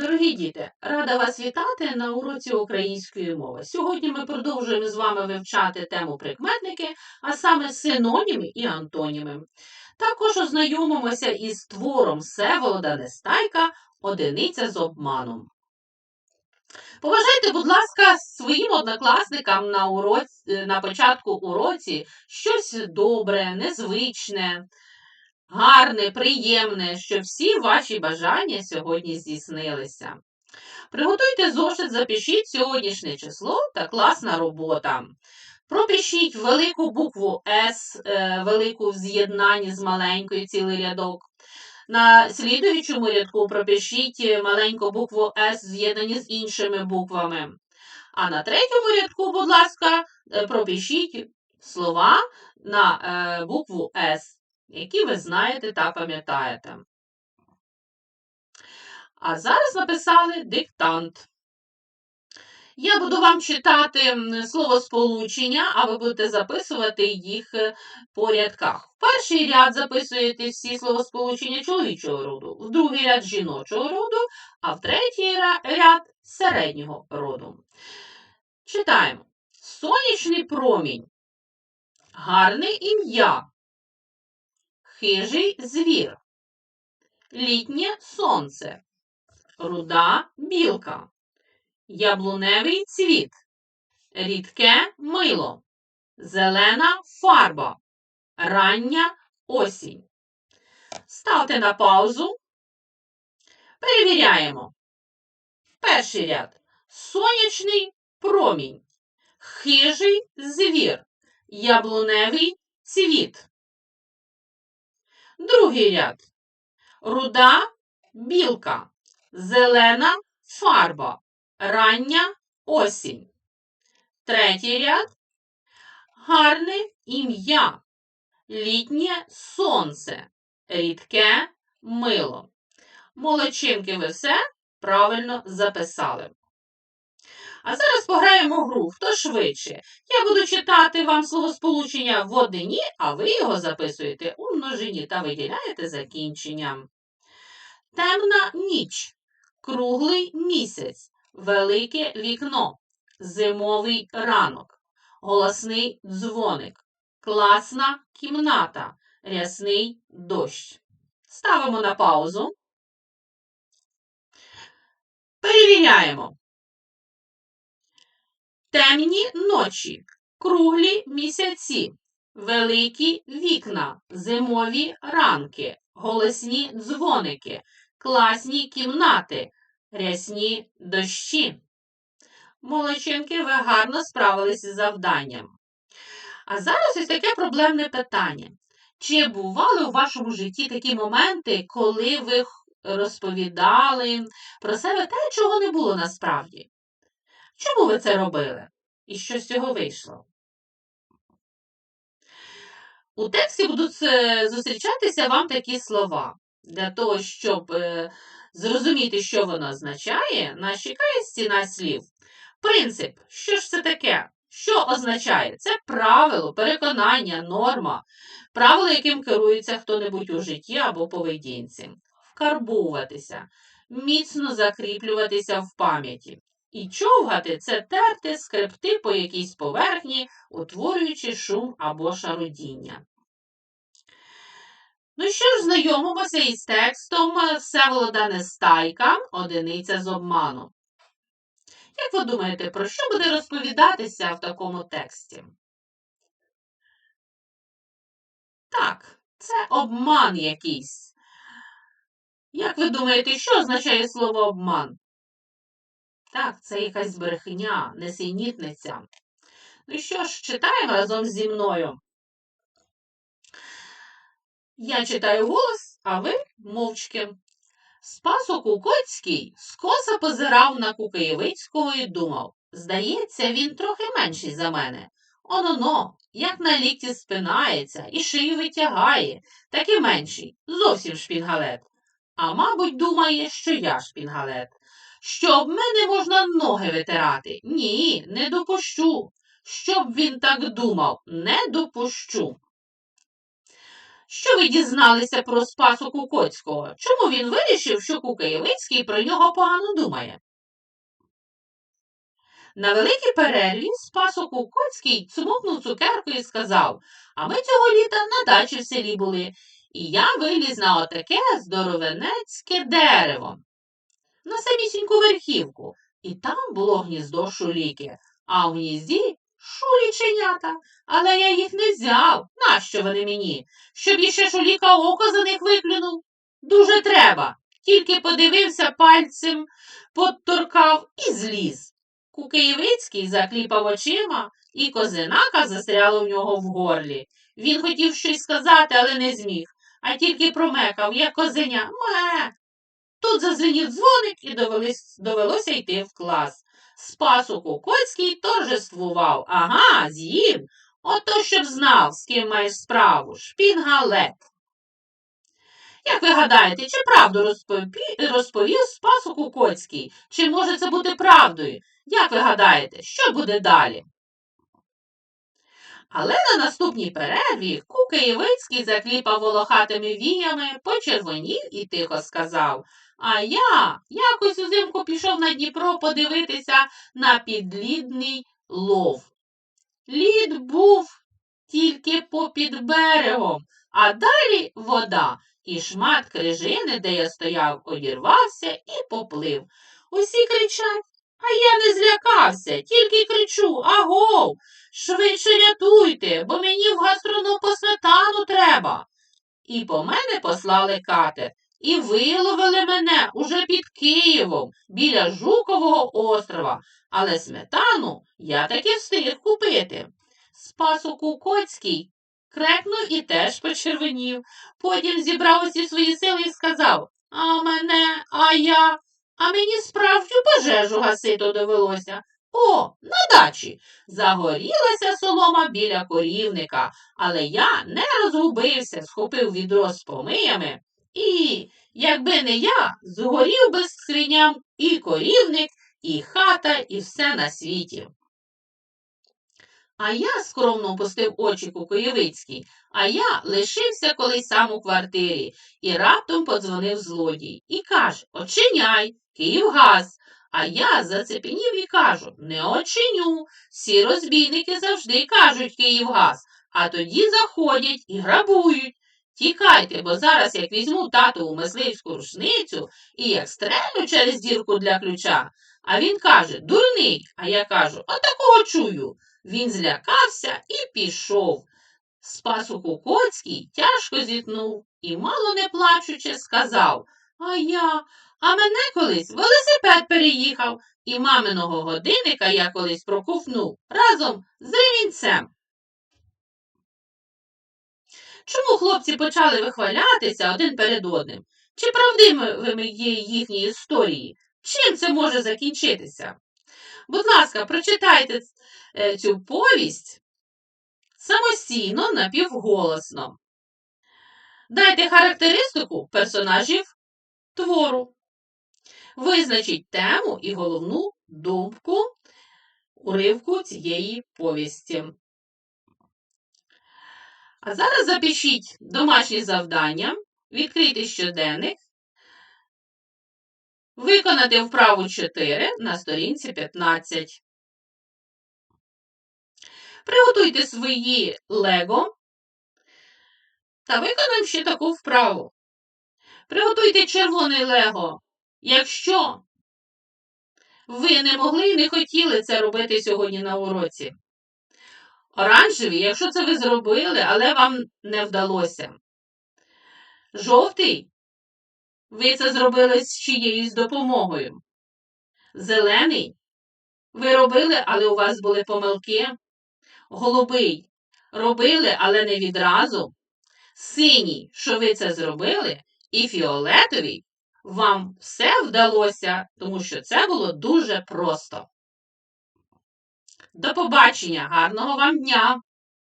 Дорогі діти, рада вас вітати на уроці української мови. Сьогодні ми продовжуємо з вами вивчати тему прикметники, а саме синоніми і антоніми. Також ознайомимося із твором Всеволода Нестайка Одиниця з обманом. Поважайте, будь ласка, своїм однокласникам на, уроці, на початку уроці щось добре, незвичне гарне, приємне, щоб всі ваші бажання сьогодні здійснилися. Приготуйте зошит, запишіть сьогоднішнє число та класна робота. Пропишіть велику букву С, е, велику в з'єднанні з маленькою цілий рядок. На слідуючому рядку пропишіть маленьку букву С в з'єднанні з іншими буквами. А на третьому рядку, будь ласка, е, пропишіть слова на е, букву С які ви знаєте та пам'ятаєте. А зараз написали диктант. Я буду вам читати словосполучення, а ви будете записувати їх е, по рядках. В перший ряд записуєте всі словосполучення чоловічого роду, в другий ряд жіночого роду, а в третій ряд середнього роду. Читаємо. Сонячний промінь. Гарне ім'я хижий звір, літнє сонце, руда білка, яблуневий цвіт, рідке мило, зелена фарба, рання осінь. Ставте на паузу. Перевіряємо. Перший ряд. Сонячний промінь, хижий звір, яблуневий цвіт. Другий ряд. Руда білка, зелена фарба, рання осінь. Третій ряд. Гарне ім'я, літнє сонце, рідке мило. Молодчинки ви все правильно записали. А зараз пограємо гру. Хто швидше? Я буду читати вам словосполучення в одині, а ви його записуєте у множині та виділяєте закінченням. Темна ніч, круглий місяць, велике вікно, зимовий ранок, голосний дзвоник, класна кімната, рясний дощ. Ставимо на паузу. Перевіряємо. Темні ночі, круглі місяці, великі вікна, зимові ранки, голосні дзвоники, класні кімнати, рясні дощі. Молодчинки, ви гарно справилися з завданням. А зараз ось таке проблемне питання. Чи бували у вашому житті такі моменти, коли ви розповідали про себе те, чого не було насправді? Чому ви це робили? І що з цього вийшло? У тексті будуть е, зустрічатися вам такі слова. Для того, щоб е, зрозуміти, що воно означає, нас чекає стіна слів. Принцип, що ж це таке? Що означає? Це правило, переконання, норма, правило, яким керується хто-небудь у житті або поведінці. Вкарбовуватися, міцно закріплюватися в пам'яті. І човгати це терти скрипти по якійсь поверхні, утворюючи шум або шарудіння. Ну що ж, знайомимося із текстом Всеволода Нестайка, одиниця з обману. Як ви думаєте, про що буде розповідатися в такому тексті? Так, це обман якийсь. Як ви думаєте, що означає слово обман? Так, це якась брехня, несенітниця. Ну що ж, читаємо разом зі мною. Я читаю голос, а ви мовчки. Спасок Укоцький скоса позирав на Кукаєвицького і думав здається, він трохи менший за мене. Оно-но, як на лікті спинається і шию витягає, так і менший, зовсім шпінгалет. А мабуть, думає, що я шпінгалет. Щоб мене можна ноги витирати. Ні, не допущу. Щоб він так думав, не допущу. Що ви дізналися про Спасу Кукоцького? Чому він вирішив, що Кукаєвицький про нього погано думає? На великій перерві Спасо Кукоцький цмокнув цукерку і сказав, а ми цього літа на дачі в селі були, і я виліз на отаке здоровенецьке дерево, на самісіньку верхівку, і там було гніздо шуліки, а в гнізді шуліченята, але я їх не взяв. Нащо вони мені? Щоб іще шуліка око за них виклюнув? Дуже треба. Тільки подивився пальцем, подторкав і зліз. Кукиєвицький закліпав очима, і козинака застряла в нього в горлі. Він хотів щось сказати, але не зміг, а тільки промекав, як козеня. Ме. Тут зазвенів дзвоник і довелось, довелося йти в клас. Спасу Кукоцький торжествував. Ага, з'їв. Ото щоб знав, з ким маєш справу. Шпінгалет. Як ви гадаєте, чи правду розпові... розповів Спасу Кукоцький? Чи може це бути правдою? Як ви гадаєте, що буде далі? Але на наступній перерві Кукаєвицький закліпав волохатими віями, почервонів і тихо сказав А я якось узимку пішов на Дніпро подивитися на підлідний лов. Лід був тільки попід берегом, а далі вода, і шмат крижини, де я стояв, одірвався і поплив. Усі кричать, а я не злякався, тільки кричу Агов, швидше рятуйте, бо мені в гастроном по сметану треба. І по мене послали катер, і виловили мене уже під Києвом, біля Жукового острова, але сметану я таки встиг купити. Спасу Кукоцький крекнув і теж почервонів. Потім зібрав усі свої сили і сказав А мене, а я, а мені справжню пожежу гасити довелося. О, на дачі. Загорілася солома біля корівника, але я не розгубився, схопив відро з помиями і, якби не я, згорів би скриням і корівник, і хата, і все на світі. А я скромно опустив очі Кукоєвицький, а я лишився колись сам у квартирі і раптом подзвонив злодій і каже Очиняй, Київгаз. А я зацепенів і кажу не очиню. Всі розбійники завжди кажуть Київгаз, а тоді заходять і грабують. Тікайте, бо зараз як візьму татову мисливську рушницю і як стрельну через дірку для ключа. А він каже Дурний. А я кажу, а такого чую. Він злякався і пішов. Спасу Кукоцький тяжко зітнув і, мало не плачучи, сказав А я, а мене колись велосипед переїхав, і маминого годинника я колись проковнув разом з ремінцем. Чому хлопці почали вихвалятися один перед одним? Чи правдивими є їхні історії? Чим це може закінчитися? Будь ласка, прочитайте е, цю повість самостійно напівголосно. Дайте характеристику персонажів твору. Визначіть тему і головну думку уривку цієї повісті. А зараз запишіть домашні завдання, відкрийте щоденник, виконати вправу 4 на сторінці 15. Приготуйте свої лего та виконаємо ще таку вправу. Приготуйте червоний лего, якщо ви не могли і не хотіли це робити сьогодні на уроці. Оранжевий, якщо це ви зробили, але вам не вдалося. Жовтий, ви це зробили з чиєюсь допомогою. Зелений, ви робили, але у вас були помилки. Голубий, робили, але не відразу. Синій, що ви це зробили, і фіолетовий, вам все вдалося, тому що це було дуже просто. До побачення, гарного вам дня!